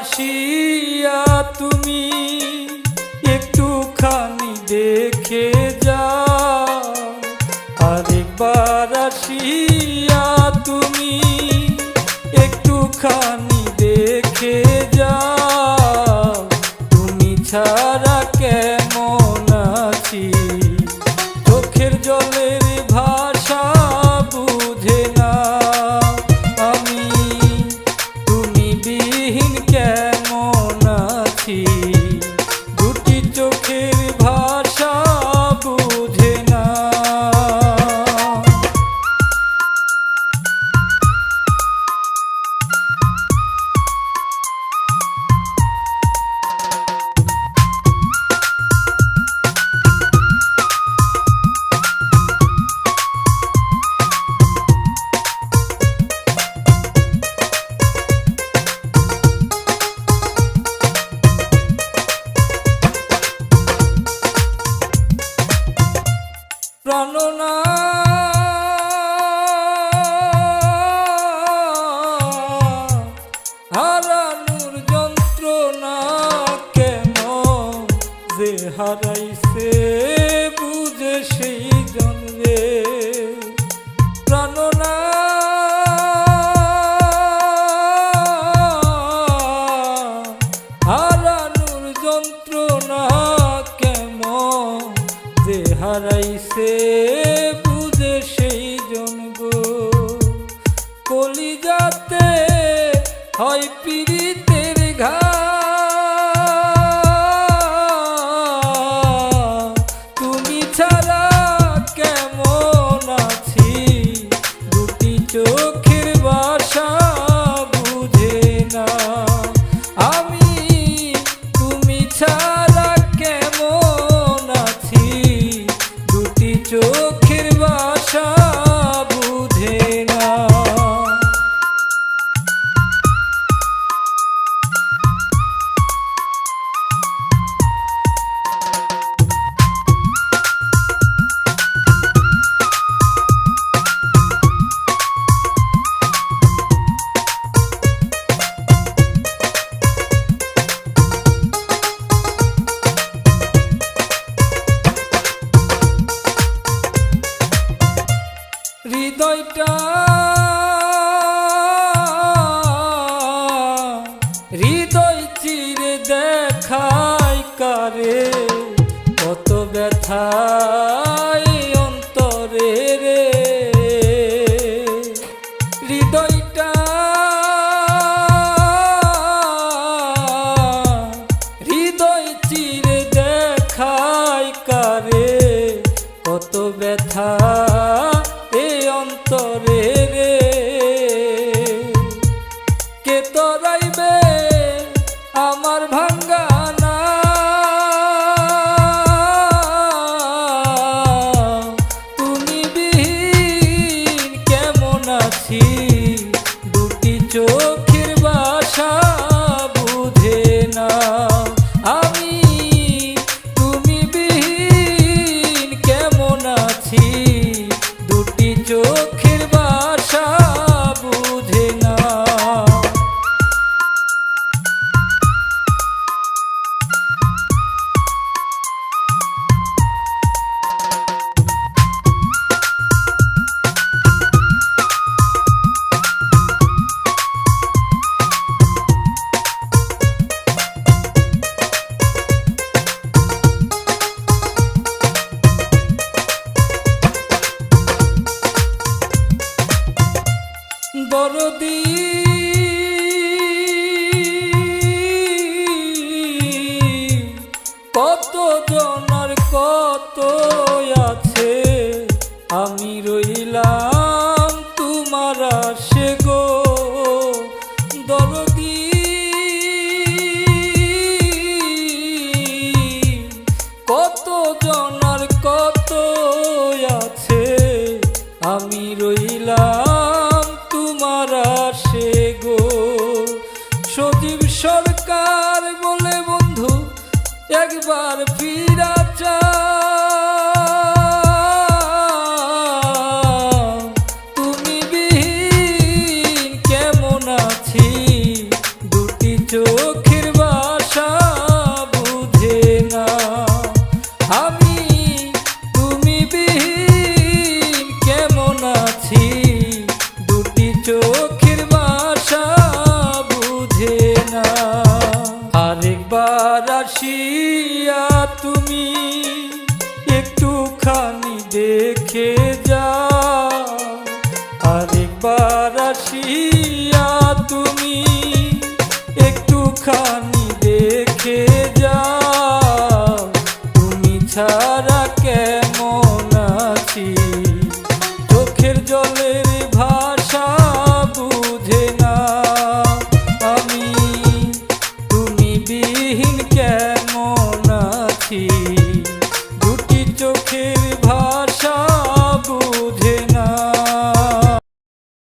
আসিয়া তুমি একটুখানি দেখে যাও। আরেকবার আসিয়া তুমি একটুখানি হারাইছে বুঝে সেই জন্মে। প্রাণনা। হারানোর যন্ত্রণা কেমন? যে হারাইছে বুঝে সেই জন্ম। কলিজাতে হয় দুটো হৃদয় চিরে দেখায় কারে কত ব্যথা দরদি কত জনার কত আছে আমি রইলাম তোমার সে গো দরদি। কত জনার কত একবার ফিরা তুমি বিহীন কেমন আছি? দুটি চোখের বাসা বুঝে না। আমি, তুমি বিহীন কেমন আছি? দুটি চোখের বাসা বুঝে না। আরেকবার আসি দেখে যা। আরেকবার আসিয়া তুমি একটুখান